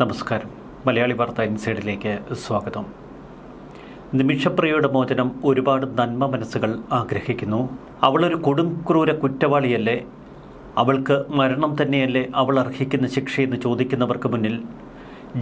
നമസ്കാരം. മലയാളി വാർത്ത ഇൻസൈഡിലേക്ക് സ്വാഗതം. നിമിഷപ്രിയയുടെ മോചനം ഒരുപാട് നന്മ മനസ്സുകൾ ആഗ്രഹിക്കുന്നു. അവളൊരു കൊടും ക്രൂര കുറ്റവാളിയല്ലേ? അവൾക്ക് മരണം തന്നെയല്ലേ അവൾ അർഹിക്കുന്ന ശിക്ഷയെന്ന് ചോദിക്കുന്നവർക്ക് മുന്നിൽ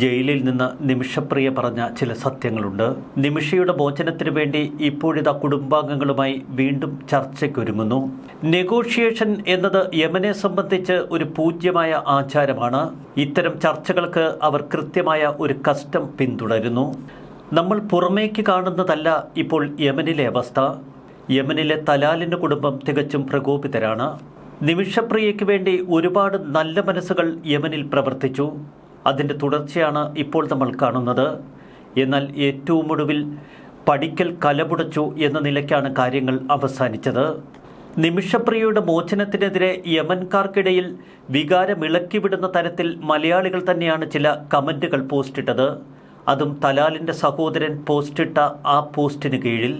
ജയിലിൽ നിന്ന് നിമിഷപ്രിയ പറഞ്ഞ ചില സത്യങ്ങളുണ്ട്. നിമിഷയുടെ മോചനത്തിന് വേണ്ടി ഇപ്പോഴിതാ കുടുംബാംഗങ്ങളുമായി വീണ്ടും ചർച്ചയ്ക്കൊരുങ്ങുന്നു. നെഗോഷിയേഷൻ എന്നത് യമനെ സംബന്ധിച്ച് ഒരു പൂജ്യമായ ആചാരമാണ്. ഇത്തരം ചർച്ചകൾക്ക് അവർ കൃത്യമായ ഒരു കസ്റ്റം പിന്തുടരുന്നു. നമ്മൾ പുറമേക്ക് കാണുന്നതല്ല ഇപ്പോൾ യമനിലെ അവസ്ഥ. യമനിലെ തലാലിന്റെ കുടുംബം തികച്ചും പ്രകോപിതരാണ്. നിമിഷപ്രിയയ്ക്ക് വേണ്ടി ഒരുപാട് നല്ല മനസ്സുകൾ യമനിൽ പ്രവർത്തിച്ചു. അതിന്റെ തുടർച്ചയാണ് ഇപ്പോൾ നമ്മൾ കാണുന്നത്. എന്നാൽ ഏറ്റവും ഒടുവിൽ പഠിക്കൽ കലപുടച്ചു എന്ന നിലയ്ക്കാണ് കാര്യങ്ങൾ അവസാനിച്ചത്. നിമിഷപ്രിയയുടെ മോചനത്തിനെതിരെ യമൻകാർക്കിടയിൽ വികാരമിളക്കിവിടുന്ന തരത്തിൽ മലയാളികൾ തന്നെയാണ് ചില കമന്റുകൾ പോസ്റ്റിട്ടത്. അതും തലാലിന്റെ സഹോദരൻ പോസ്റ്റിട്ട ആ പോസ്റ്റിന് കീഴിൽ.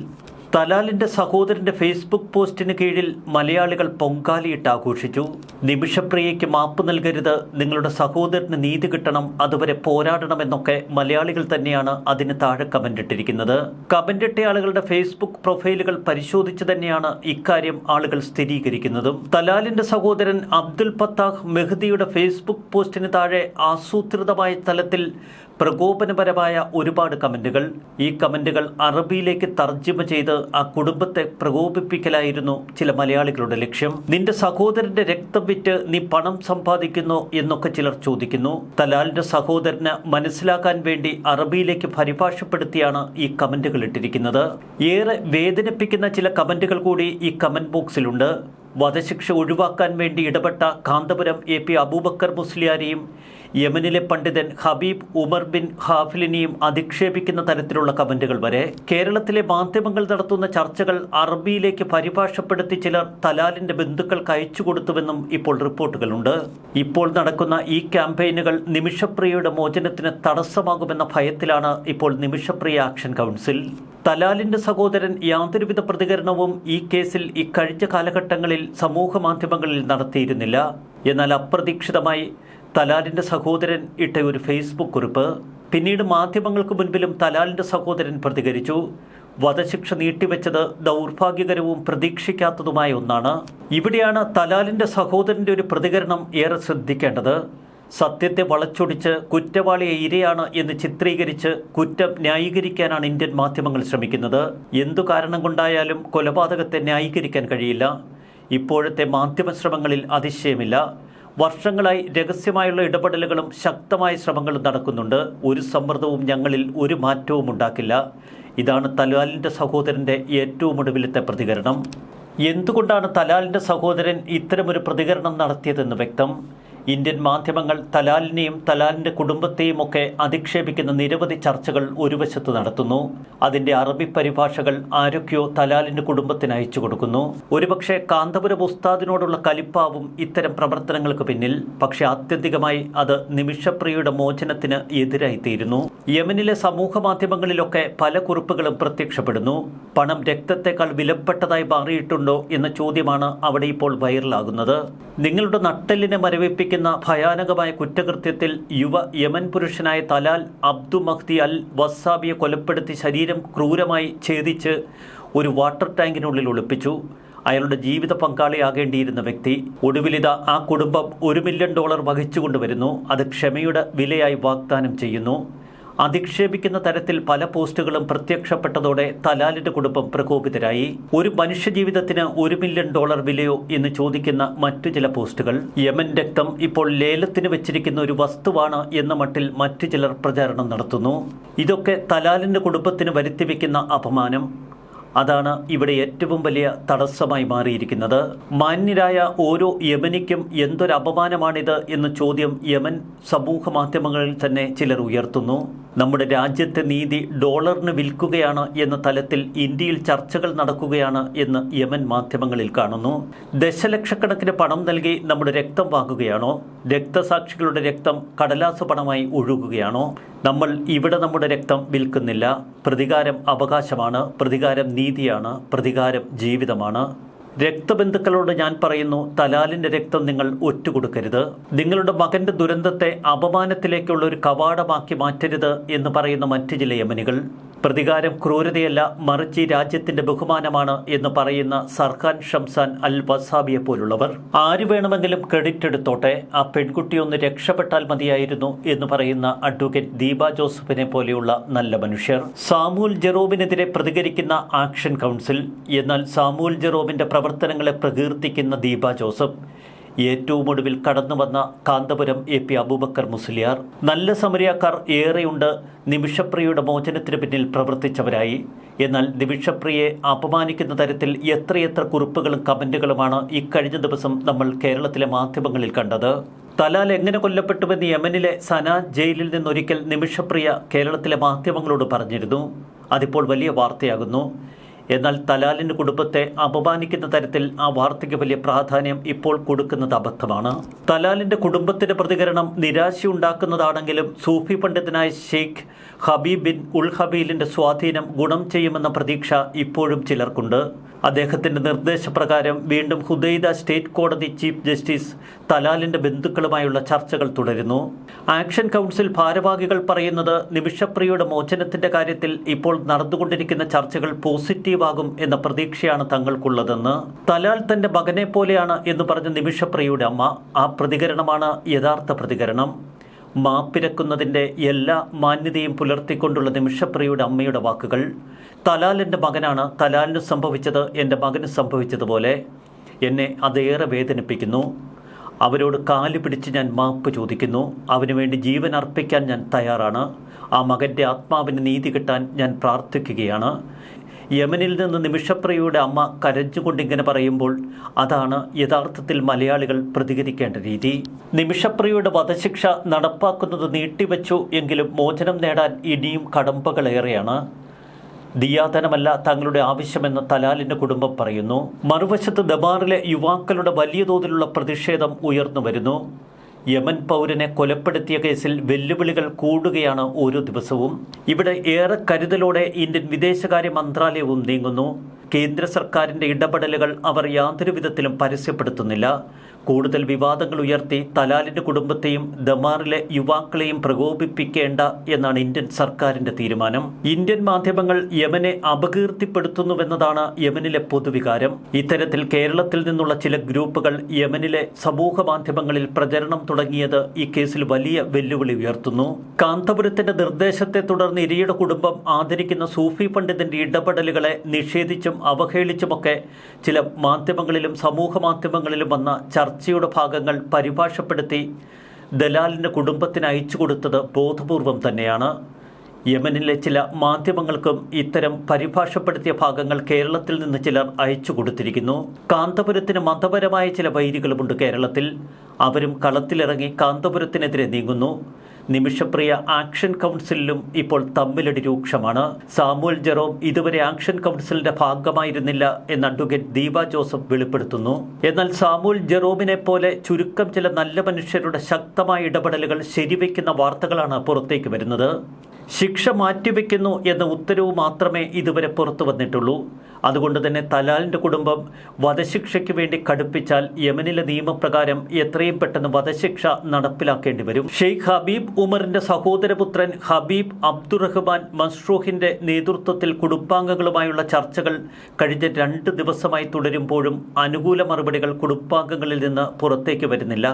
തലാലിന്റെ സഹോദരന്റെ ഫേസ്ബുക്ക് പോസ്റ്റിന് കീഴിൽ മലയാളികൾ പൊങ്കാലിയിട്ട് ആഘോഷിച്ചു. നിമിഷപ്രിയയ്ക്ക് മാപ്പ് നൽകരുത്. നിങ്ങളുടെ സഹോദരന് നീതി കിട്ടണം. അതുവരെ പോരാടണമെന്നൊക്കെ മലയാളികൾ തന്നെയാണ് അതിന് താഴെ കമന്റിട്ടിരിക്കുന്നത് കമന്റിട്ട ആളുകളുടെ ഫേസ്ബുക്ക് പ്രൊഫൈലുകൾ പരിശോധിച്ച് തന്നെയാണ് ഇക്കാര്യം ആളുകൾ സ്ഥിരീകരിക്കുന്നതും. തലാലിന്റെ സഹോദരൻ അബ്ദുൽ ഫത്താഹ് മെഹ്ദിയുടെ ഫേസ്ബുക്ക് പോസ്റ്റിന് താഴെ ആസൂത്രിതമായ തലത്തിൽ പ്രകോപനപരമായ ഒരുപാട് കമന്റുകൾ ഈ കമന്റുകൾ അറബിയിലേക്ക് തർജിമ ചെയ്ത് ആ കുടുംബത്തെ പ്രകോപിപ്പിക്കലായിരുന്നു ചില മലയാളികളുടെ ലക്ഷ്യം. നിന്റെ സഹോദരന്റെ രക്തം വിറ്റ് നീ പണം സമ്പാദിക്കുന്നു എന്നൊക്കെ ചിലർ ചോദിക്കുന്നു. തലാലിന്റെ സഹോദരന് മനസ്സിലാക്കാൻ വേണ്ടി അറബിയിലേക്ക് പരിഭാഷപ്പെടുത്തിയാണ് ഈ കമന്റുകൾ ഇട്ടിരിക്കുന്നത്. ഏറെ വേദനിപ്പിക്കുന്ന ചില കമന്റുകൾ കൂടി ഈ കമന്റ് ബോക്സിലുണ്ട്. വധശിക്ഷ ഒഴിവാക്കാൻ വേണ്ടി ഇടപെട്ട കാന്തപുരം എ പി അബൂബക്കർ മുസ്ലിയാരെയും യമനിലെ പണ്ഡിതൻ ഹബീബ് ഉമർ ബിൻ ഹാഫിലിനെയും അധിക്ഷേപിക്കുന്ന തരത്തിലുള്ള കമന്റുകൾ വരെ കേരളത്തിലെ മാധ്യമങ്ങൾ നടത്തുന്ന ചർച്ചകൾ അറബിയിലേക്ക് പരിഭാഷപ്പെടുത്തി ചിലർ തലാലിന്റെ ബന്ധുക്കൾക്ക് അയച്ചു കൊടുത്തുവെന്നും ഇപ്പോൾ റിപ്പോർട്ടുകളുണ്ട്. ഇപ്പോൾ നടക്കുന്ന ഈ ക്യാമ്പയിനുകൾ നിമിഷപ്രിയയുടെ മോചനത്തിന് തടസ്സമാകുമെന്ന ഭയത്തിലാണ് ഇപ്പോൾ നിമിഷപ്രിയ ആക്ഷൻ കൗൺസിൽ. തലാലിന്റെ സഹോദരൻ യാതൊരുവിധ പ്രതികരണവും ഈ കേസിൽ ഇക്കഴിഞ്ഞ കാലഘട്ടങ്ങളിൽ സമൂഹ മാധ്യമങ്ങളിൽ നടത്തിയിരുന്നില്ല. എന്നാൽ അപ്രതീക്ഷിതമായി തലാലിന്റെ സഹോദരൻ ഇട്ട ഒരു ഫേസ്ബുക്ക് കുറിപ്പ്. പിന്നീട് മാധ്യമങ്ങൾക്ക് മുൻപിലും തലാലിന്റെ സഹോദരൻ പ്രതികരിച്ചു. വധശിക്ഷ നീട്ടിവെച്ചത് ദൗർഭാഗ്യകരവും പ്രതീക്ഷിക്കാത്തതുമായ ഒന്നാണ്. ഇവിടെയാണ് തലാലിന്റെ സഹോദരന്റെ ഒരു പ്രതികരണം ഏറെ ശ്രദ്ധിക്കേണ്ടത്. സത്യത്തെ വളച്ചൊടിച്ച് കുറ്റവാളിയെ ഇരയാണ് എന്ന് ചിത്രീകരിച്ച് കുറ്റം ന്യായീകരിക്കാനാണ് ഇന്ത്യൻ മാധ്യമങ്ങൾ ശ്രമിക്കുന്നത്. എന്തു കാരണം കൊണ്ടായാലും കൊലപാതകത്തെ ന്യായീകരിക്കാൻ കഴിയില്ല. ഇപ്പോഴത്തെ മാധ്യമ ശ്രമങ്ങളിൽ അതിശയമില്ല. വർഷങ്ങളായി രഹസ്യമായുള്ള ഇടപെടലുകളും ശക്തമായ ശ്രമങ്ങളും നടക്കുന്നുണ്ട്. ഒരു സമ്മർദ്ദവും ഞങ്ങളിൽ ഒരു മാറ്റവും ഉണ്ടാക്കില്ല. ഇതാണ് തലാലിന്റെ സഹോദരന്റെ ഏറ്റവും ഒടുവിലത്തെ പ്രതികരണം. എന്തുകൊണ്ടാണ് തലാലിന്റെ സഹോദരൻ ഇത്തരമൊരു പ്രതികരണം നടത്തിയതെന്ന് വ്യക്തം? ഇന്ത്യൻ മാധ്യമങ്ങൾ തലാലിനെയും തലാലിന്റെ കുടുംബത്തെയും ഒക്കെ അധിക്ഷേപിക്കുന്ന നിരവധി ചർച്ചകൾ ഒരു വശത്ത് നടത്തുന്നു. അതിന്റെ അറബി പരിഭാഷകൾ ആരൊക്കെയോ തലാലിന്റെ കുടുംബത്തിന് അയച്ചു കൊടുക്കുന്നു. ഒരുപക്ഷെ കാന്തപുരം ഉസ്താദിനോടുള്ള കലിപ്പാവും ഇത്തരം പ്രവർത്തനങ്ങൾക്ക് പിന്നിൽ. പക്ഷെ ആത്യന്തികമായി അത് നിമിഷപ്രിയയുടെ മോചനത്തിന് എതിരായിത്തീരുന്നു. യമനിലെ സമൂഹ മാധ്യമങ്ങളിലൊക്കെ പല കുറിപ്പുകളും പ്രത്യക്ഷപ്പെടുന്നു. പണം രക്തത്തെക്കാൾ വിലപ്പെട്ടതായി മാറിയിട്ടുണ്ടോ എന്ന ചോദ്യമാണ് അവിടെ ഇപ്പോൾ വൈറലാകുന്നത്. നിങ്ങളുടെ നട്ടെല്ലിനെ മരവിപ്പിക്കുന്ന ഭയാനകമായ കുറ്റകൃത്യത്തിൽ യുവ യമൻ പുരുഷനായ തലാൽ അബ്ദു മഹ്ദി അൽ വസാബിയെ കൊലപ്പെടുത്തി ശരീരം ക്രൂരമായി ഛേദിച്ച് ഒരു വാട്ടർ ടാങ്കിനുള്ളിൽ ഒളിപ്പിച്ചു. അയാളുടെ ജീവിത പങ്കാളിയാകേണ്ടിയിരുന്ന വ്യക്തി. ഒടുവിലിത ആ കുടുംബം ഒരു മില്യൺ ഡോളർ വഹിച്ചുകൊണ്ടുവരുന്നു. അത് ക്ഷമയുടെ വിലയായി വാഗ്ദാനം ചെയ്യുന്നു. അധിക്ഷേപിക്കുന്ന തരത്തിൽ പല പോസ്റ്റുകളും പ്രത്യക്ഷപ്പെട്ടതോടെ തലാലിന്റെ കുടുംബം പ്രകോപിതരായി. ഒരു മനുഷ്യജീവിതത്തിന് ഒരു മില്യൺ ഡോളർ വിലയോ എന്ന് ചോദിക്കുന്ന മറ്റു ചില പോസ്റ്റുകൾ. യമൻ രക്തം ഇപ്പോൾ ലേലത്തിന് വെച്ചിരിക്കുന്ന ഒരു വസ്തുവാണ് എന്ന മട്ടിൽ മറ്റു ചിലർ പ്രചാരണം നടത്തുന്നു. ഇതൊക്കെ തലാലിന്റെ കുടുംബത്തിന് വരുത്തിവെക്കുന്ന അപമാനം. അതാണ് ഇവിടെ ഏറ്റവും വലിയ തടസ്സമായി മാറിയിരിക്കുന്നത്. മാന്യരായ ഓരോ യമനിക്കും എന്തൊരു അപമാനമാണിത് എന്ന ചോദ്യം യമൻ സമൂഹ മാധ്യമങ്ങളിൽ തന്നെ ചിലർ ഉയർത്തുന്നു. നമ്മുടെ രാജ്യത്തെ നീതി ഡോളറിന് വിൽക്കുകയാണ് എന്ന തലത്തിൽ ഇന്ത്യയിൽ ചർച്ചകൾ നടക്കുകയാണ് എന്ന് യമൻ മാധ്യമങ്ങളിൽ കാണുന്നു. ദശലക്ഷക്കണക്കിന് പണം നൽകി നമ്മുടെ രക്തം വാങ്ങുകയാണോ? രക്തസാക്ഷികളുടെ രക്തം കടലാസ പണമായി ഒഴുകുകയാണോ? നമ്മൾ ഇവിടെ നമ്മുടെ രക്തം വിൽക്കുന്നില്ല. പ്രതികാരം അവകാശമാണ് പ്രതികാരം നീതിയാണ് പ്രതികാരം ജീവിതമാണ്. രക്തബന്ധുക്കളോട് ഞാൻ പറയുന്നു തലാലിന്റെ രക്തം നിങ്ങൾ ഒറ്റുകൊടുക്കരുത്. നിങ്ങളുടെ മകന്റെ ദുരന്തത്തെ അപമാനത്തിലേക്കുള്ള ഒരു കവാടമാക്കി മാറ്റരുത് എന്ന് പറയുന്ന മറ്റ് ചില യമനികൾ. പ്രതികാരം ക്രൂരതയല്ല മറിച്ച് രാജ്യത്തിന്റെ ബഹുമാനമാണ് എന്ന് പറയുന്ന സർഖാൻ ഷംസാൻ അൽ വസാബിയെ പോലുള്ളവർ. ആര് വേണമെങ്കിലും ക്രെഡിറ്റ് എടുത്തോട്ടെ ആ പെൺകുട്ടി ഒന്ന് രക്ഷപ്പെട്ടാൽ മതിയായിരുന്നു എന്ന് പറയുന്ന അഡ്വക്കേറ്റ് ദീപ ജോസഫിനെ പോലെയുള്ള നല്ല മനുഷ്യർ. സാമൂൽ ജെറോബിനെതിരെ പ്രതികരിക്കുന്ന ആക്ഷൻ കൗൺസിൽ എന്നാൽ സാമൂൽ ജെറോബിന്റെ പ്രവർത്തനങ്ങളെ പ്രകീർത്തിക്കുന്ന ദീപ ജോസഫ് ഏറ്റവും ഒടുവിൽ കടന്നു വന്ന കാന്തപുരം എ പി അബൂബക്കർ മുസ്ലിയാർ. നല്ല സമരിയാക്കാർ ഏറെയുണ്ട്. നിമിഷപ്രിയയുടെ മോചനത്തിന് പിന്നിൽ പ്രവർത്തിച്ചവരായി. എന്നാൽ നിമിഷപ്രിയയെ അപമാനിക്കുന്ന തരത്തിൽ എത്രയെത്ര കുറിപ്പുകളും കമന്റുകളുമാണ് ഇക്കഴിഞ്ഞ ദിവസം നമ്മൾ കേരളത്തിലെ മാധ്യമങ്ങളിൽ കണ്ടത്. തലാൽ എങ്ങനെ കൊല്ലപ്പെട്ടുവെന്ന് യമനിലെ സന ജയിലിൽ നിന്നൊരിക്കൽ നിമിഷപ്രിയ കേരളത്തിലെ മാധ്യമങ്ങളോട് പറഞ്ഞിരുന്നു. അതിപ്പോൾ വലിയ വാർത്തയാകുന്നു. എന്നാൽ തലാലിന്റെ കുടുംബത്തെ അപമാനിക്കുന്ന തരത്തിൽ ആ വാർത്തയ്ക്ക് വലിയ പ്രാധാന്യം ഇപ്പോൾ കൊടുക്കുന്നത് അബദ്ധമാണ്. തലാലിന്റെ കുടുംബത്തിന്റെ പ്രതികരണം നിരാശയുണ്ടാക്കുന്നതാണെങ്കിലും സൂഫി പണ്ഡിതനായ ഷെയ്ഖ് ഹബീബ് ബിൻ ഉൽ ഹബീലിന്റെ സ്വാധീനം ഗുണം ചെയ്യുമെന്ന പ്രതീക്ഷ ഇപ്പോഴും ചിലർക്കുണ്ട്. അദ്ദേഹത്തിന്റെ നിർദ്ദേശപ്രകാരം വീണ്ടും ഹുദൈദ സ്റ്റേറ്റ് കോടതി ചീഫ് ജസ്റ്റിസ് തലാലിന്റെ ബന്ധുക്കളുമായുള്ള ചർച്ചകൾ തുടരുന്നു. ആക്ഷൻ കൗൺസിൽ ഭാരവാഹികൾ പറയുന്നത് നിമിഷപ്രിയയുടെ മോചനത്തിന്റെ കാര്യത്തിൽ ഇപ്പോൾ നടന്നുകൊണ്ടിരിക്കുന്ന ചർച്ചകൾ പോസിറ്റീവാകും എന്ന പ്രതീക്ഷയാണ് തങ്ങൾക്കുള്ളതെന്ന്. തലാൽ തന്റെ മകനെ പോലെയാണ് എന്ന് പറഞ്ഞ നിമിഷപ്രിയയുടെ അമ്മ. ആ പ്രതികരണമാണ് യഥാർത്ഥ പ്രതികരണം. മാപ്പിരക്കുന്നതിന്റെ എല്ലാ മാന്യതയും പുലർത്തിക്കൊണ്ടുള്ള നിമിഷപ്രിയയുടെ അമ്മയുടെ വാക്കുകൾ. തലാൽ എന്റെ മകനാണ് തലാലിന് സംഭവിച്ചത് എന്റെ മകന് സംഭവിച്ചതുപോലെ. എന്നെ അതേറെ വേദനിപ്പിക്കുന്നു. അവരോട് കാൽ പിടിച്ച് ഞാൻ മാപ്പ് ചോദിക്കുന്നു. അവന് വേണ്ടി ജീവൻ അർപ്പിക്കാൻ ഞാൻ തയ്യാറാണ്. ആ മകന്റെ ആത്മാവിന് നീതി കിട്ടാൻ ഞാൻ പ്രാർത്ഥിക്കുകയാണ്. യമനിൽ നിന്ന് നിമിഷപ്രിയയുടെ അമ്മ കരഞ്ഞുകൊണ്ടിങ്ങനെ പറയുമ്പോൾ അതാണ് യഥാർത്ഥത്തിൽ മലയാളികൾ പ്രതികരിക്കേണ്ട രീതി. നിമിഷപ്രിയയുടെ വധശിക്ഷ നടപ്പാക്കുന്നത് നീട്ടിവെച്ചു എങ്കിലും മോചനം നേടാൻ ഇനിയും കടമ്പകളേറെയാണ്. ദിയാതനമല്ല തങ്ങളുടെ ആവശ്യമെന്ന് തലാലിന്റെ കുടുംബം പറയുന്നു. മറുവശത്ത് ദമാറിലെ യുവാക്കളുടെ വലിയ തോതിലുള്ള പ്രതിഷേധം ഉയർന്നു വരുന്നു. യമൻ പൗരനെ കൊലപ്പെടുത്തിയ കേസിൽ വെല്ലുവിളികൾ കൂടുകയാണ് ഓരോ ദിവസവും. ഇവിടെ ഏറെ കരുതലോടെ ഇന്ത്യൻ വിദേശകാര്യ മന്ത്രാലയവും നീങ്ങുന്നു. കേന്ദ്ര സർക്കാരിന്റെ ഇടപെടലുകൾ അവർ യാതൊരു വിധത്തിലും പരസ്യപ്പെടുത്തുന്നില്ല. കൂടുതൽ വിവാദങ്ങൾ ഉയർത്തി തലാലിന്റെ കുടുംബത്തെയും ദമാറിലെ യുവാക്കളെയും പ്രകോപിപ്പിക്കേണ്ട എന്നാണ് ഇന്ത്യൻ സർക്കാരിന്റെ തീരുമാനം. ഇന്ത്യൻ മാധ്യമങ്ങൾ യമനെ അപകീർത്തിപ്പെടുത്തുന്നുവെന്നതാണ് യമനിലെ പൊതുവികാരം. ഇത്തരത്തിൽ കേരളത്തിൽ നിന്നുള്ള ചില ഗ്രൂപ്പുകൾ യമനിലെ സമൂഹ മാധ്യമങ്ങളിൽ പ്രചരണം തുടങ്ങിയത് ഈ കേസിൽ വലിയ വെല്ലുവിളി ഉയർത്തുന്നു. കാന്തപുരത്തിന്റെ നിർദ്ദേശത്തെ തുടർന്ന് ഇരയുടെ കുടുംബം ആദരിക്കുന്ന സൂഫി പണ്ഡിതന്റെ ഇടപെടലുകളെ നിഷേധിച്ചും അവഹേളിച്ചുമൊക്കെ ചില മാധ്യമങ്ങളിലും സമൂഹ മാധ്യമങ്ങളിലും വന്ന ചർച്ചയുടെ ഭാഗങ്ങൾ പരിഭാഷപ്പെടുത്തി ദലാലിന്റെ കുടുംബത്തിന് അയച്ചു കൊടുത്തത് ബോധപൂർവം തന്നെയാണ്. യമനിലെ ചില മാധ്യമങ്ങൾക്കും ഇത്തരം പരിഭാഷപ്പെടുത്തിയ ഭാഗങ്ങൾ കേരളത്തിൽ നിന്ന് ചിലർ അയച്ചു കൊടുത്തിരിക്കുന്നു. കാന്തപുരത്തിന് മതപരമായ ചില വൈരികളുമുണ്ട് കേരളത്തിൽ. അവരും കളത്തിലിറങ്ങി കാന്തപുരത്തിനെതിരെ നീങ്ങുന്നു. നിമിഷപ്രിയ ആക്ഷൻ കൗൺസിലിലും ഇപ്പോൾ തമ്മിലടി രൂക്ഷമാണ്. സാമുവൽ ജെറോം ഇതുവരെ ആക്ഷൻ കൗൺസിലിന്റെ ഭാഗമായിരുന്നില്ല എന്ന് അഡ്വക്കേറ്റ് ദീപ ജോസഫ് വെളിപ്പെടുത്തുന്നു. എന്നാൽ സാമുവൽ ജെറോമിനെ പോലെ ചുരുക്കം ചില നല്ല മനുഷ്യരുടെ ശക്തമായ ഇടപെടലുകൾ ശരിവെക്കുന്ന വാർത്തകളാണ് പുറത്തേക്ക് വരുന്നത്. ശിക്ഷ മാറ്റിവെക്കുന്നു എന്ന ഉത്തരവ് മാത്രമേ ഇതുവരെ പുറത്തു വന്നിട്ടുള്ളൂ. അതുകൊണ്ട് തന്നെ തലാലിന്റെ കുടുംബം വധശിക്ഷയ്ക്ക് വേണ്ടി കടുപ്പിച്ചാൽ യമനിലെ നിയമപ്രകാരം എത്രയും പെട്ടെന്ന് വധശിക്ഷ നടപ്പിലാക്കേണ്ടി വരും. ഷെയ്ഖ് ഹബീബ് ഉമറിന്റെ സഹോദരപുത്രൻ ഹബീബ് അബ്ദുറഹ്മാൻ മസ്റൂഹിന്റെ നേതൃത്വത്തിൽ കുടുംബാംഗങ്ങളുമായുള്ള ചർച്ചകൾ കഴിഞ്ഞ രണ്ട് ദിവസമായി തുടരുമ്പോഴും അനുകൂല മറുപടികൾ കുടുംബാംഗങ്ങളിൽ നിന്ന് പുറത്തേക്ക് വരുന്നില്ല.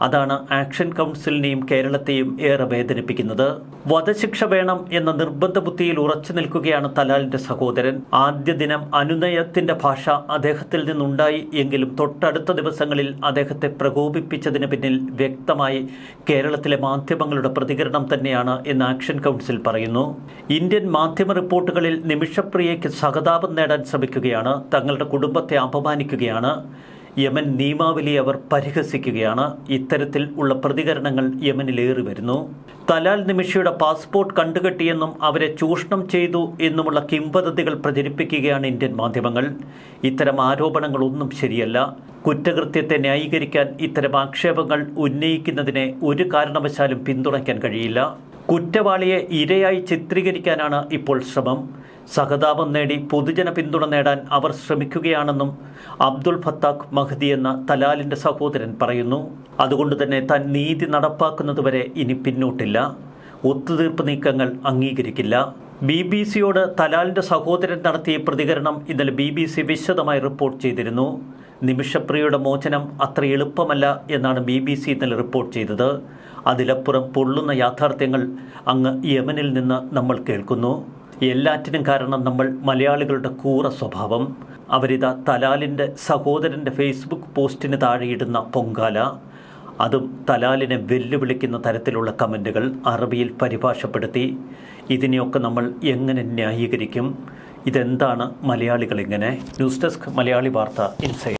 അതാണ് ആക്ഷൻ കൗൺസിലിനെയും കേരളത്തെയും ഏറെ വേദനിപ്പിക്കുന്നത്. വധശിക്ഷ വേണം എന്ന നിർബന്ധ ബുദ്ധിയിൽ ഉറച്ചു നിൽക്കുകയാണ് തലാലിന്റെ സഹോദരൻ. ആദ്യ ദിനം അനുനയത്തിന്റെ ഭാഷ അദ്ദേഹത്തിൽ നിന്നുണ്ടായി എങ്കിലും തൊട്ടടുത്ത ദിവസങ്ങളിൽ അദ്ദേഹത്തെ പ്രകോപിപ്പിച്ചതിന് പിന്നിൽ വ്യക്തമായി കേരളത്തിലെ മാധ്യമങ്ങളുടെ പ്രതികരണം തന്നെയാണ് എന്ന് ആക്ഷൻ കൗൺസിൽ പറയുന്നു. ഇന്ത്യൻ മാധ്യമ റിപ്പോർട്ടുകളിൽ നിമിഷപ്രിയയ്ക്ക് സഹതാപം നേടാൻ ശ്രമിക്കുകയാണ്. തങ്ങളുടെ കുടുംബത്തെ അപമാനിക്കുകയാണ്. യമൻ നിയമാവലി അവർ പരിഹസിക്കുകയാണ്. ഇത്തരത്തിൽ ഉള്ള പ്രതികരണങ്ങൾ യമനിലേറി വരുന്നു. തലാൽ നിമിഷയുടെ പാസ്പോർട്ട് കണ്ടുകെട്ടിയെന്നും അവരെ ചൂഷണം ചെയ്തു എന്നുമുള്ള കിംവദന്തികൾ പ്രചരിപ്പിക്കുകയാണ് ഇന്ത്യൻ മാധ്യമങ്ങൾ. ഇത്തരം ആരോപണങ്ങളൊന്നും ശരിയല്ല. കുറ്റകൃത്യത്തെ ന്യായീകരിക്കാൻ ഇത്തരം ആക്ഷേപങ്ങൾ ഉന്നയിക്കുന്നതിനെ ഒരു കാരണവശാലും പിന്തുണയ്ക്കാൻ കഴിയില്ല. കുറ്റവാളിയെ ഇരയായി ചിത്രീകരിക്കാനാണ് ഇപ്പോൾ ശ്രമം. സഹതാപം നേടി പൊതുജന പിന്തുണ നേടാൻ അവർ ശ്രമിക്കുകയാണെന്നും അബ്ദുൾ ഫത്താഖ് മഹദി എന്ന തലാലിന്റെ സഹോദരൻ പറയുന്നു. അതുകൊണ്ട് തന്നെ താൻ നീതി നടപ്പാക്കുന്നതുവരെ ഇനി പിന്നോട്ടില്ല. ഒത്തുതീർപ്പ് നീക്കങ്ങൾ അംഗീകരിക്കില്ല. ബി ബി സിയോട് തലാലിന്റെ സഹോദരൻ നടത്തിയ പ്രതികരണം ഇന്നലെ ബി ബി സി വിശദമായി റിപ്പോർട്ട് ചെയ്തിരുന്നു. നിമിഷപ്രിയയുടെ മോചനം അത്ര എളുപ്പമല്ല എന്നാണ് ബി ബി സി ഇന്നലെ റിപ്പോർട്ട് ചെയ്തത്. അതിലപ്പുറം പൊള്ളുന്ന യാഥാർത്ഥ്യങ്ങൾ അങ്ങ് യമനിൽ നിന്ന് നമ്മൾ കേൾക്കുന്നു. എല്ലാറ്റിനും കാരണം നമ്മൾ മലയാളികളുടെ കൂറ സ്വഭാവം. അവരിതാ തലാലിന്റെ സഹോദരന്റെ ഫേസ്ബുക്ക് പോസ്റ്റിന് താഴെയിടുന്ന പൊങ്കാല. അതും തലാലിനെ വെല്ലുവിളിക്കുന്ന തരത്തിലുള്ള കമന്റുകൾ അറബിയിൽ പരിഭാഷപ്പെടുത്തി. ഇതിനെയൊക്കെ നമ്മൾ എങ്ങനെ ന്യായീകരിക്കും? ഇതെന്താണ് മലയാളികൾ ഇങ്ങനെ? ന്യൂസ് ഡെസ്ക് മലയാളി വാർത്ത ഇൻസൈഡ്